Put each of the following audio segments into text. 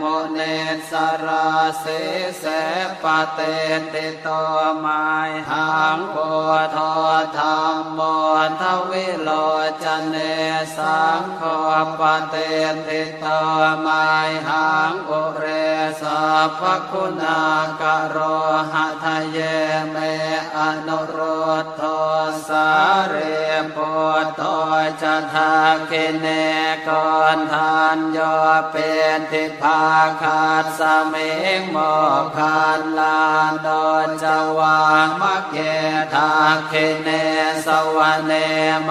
มเนสราเสเสปเตติโตมายหังโพธธรรมโมทวิโลจเนสังโฆปเตติโตมายหังอุเรสัพคุณากโรหะทะเยเมอนุโรธโท สาเรโพโตจะทาคิเนกอนทานโยเป็นทิพาคาดสเมงโมคานลานดอนจวามะเกทาคิเนสวเนไม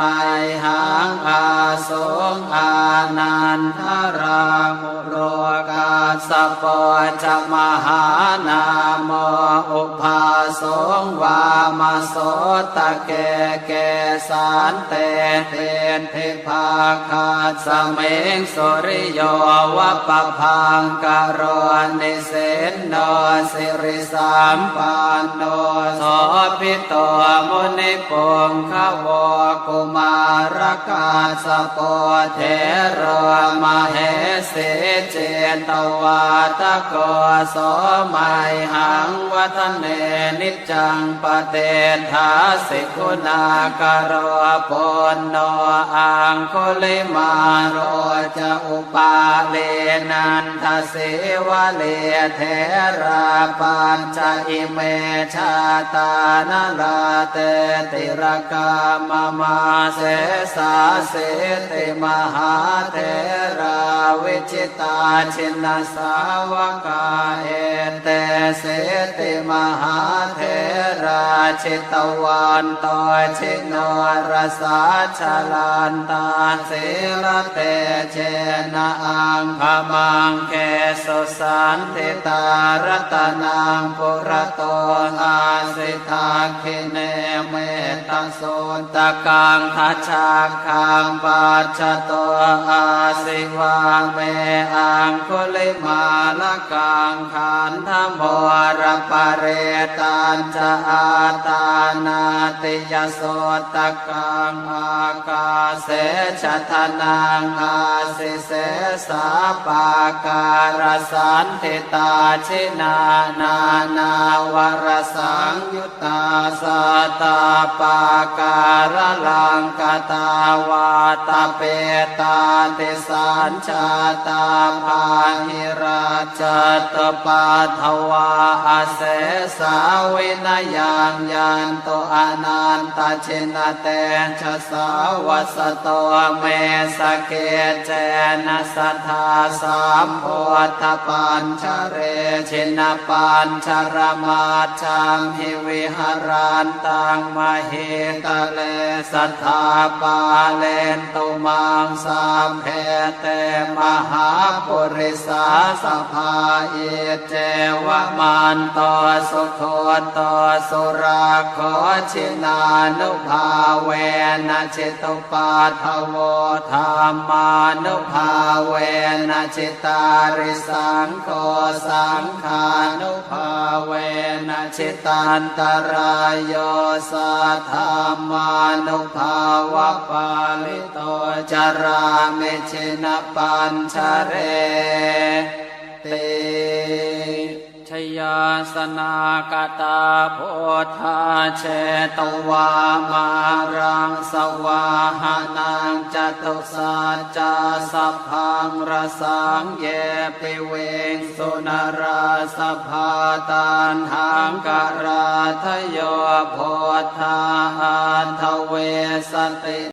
หังอาสงอานันทรามุโรกาสปอจมหานาม อุปาสงวามาโสตะเกเกสานเตเทนเทพาคาสเมงสุริโยวะปะพังกโรนิเสนโนสิริสามปานโนโสพิโตมุนิปงขวกุมารกาสปเทรมาเหสเจนตวาตะโกโสมัยหังวัฒเนนิจังปเตทาสิกุณากโรปนโนอังคุลิมาโรจะอุปาเลนันทเสวะเลเทราปัญจอิเมชาตานลาเตติรกามมาเสสาเสติมหาเทราวิจิตาชินสาวกาเอเตเสติ महाथे ชิตวันตชิโนรสาชลันตาสิลเตเชนะอังพมังเกสุสันติตารตนังปุระโตอาสิทาคิเนเมตโสตะกังทัชชาคังปัจจโตอาสิวาเมอังคุลิมาลกังขันธโมรปะเรตันจะอาตตานาติยโสตกังอากาเสชะทนังอาสิเสสาปาการสันติตาชินานานาวรสังยุตตาสตาปาการลังกตาวาตาเปตาติสัญชาตาภาหิราชตปาทวาอาเสสาวินยังยันโตอนันตเชินเตชะสาวัสโตเมสเกเจนะสัทธาสามโพธปัญชเรชินปัญชรมาชังหิวิหารันตังมเหตเลสัทธาปาเลนตุมังสามเพเตมหาปุริสาสภาเอเจวมันตสุโคตสุราขอชินานุภาเวนะจิตุปาทโวธรรมานุภาเวนะจิตาริสังโฆสังขานุภาเวนะจิตันตรายโยสัทธามานุภาวะปาลิโตจารามิชินปัญชเรติ ยาสนากตาโพธาเชตวามารังสวาหานังจตุสัจจาสัพพังรสังเยปิเวงสุนราสภาตันหังการาทโยโพธาอัทเวสติ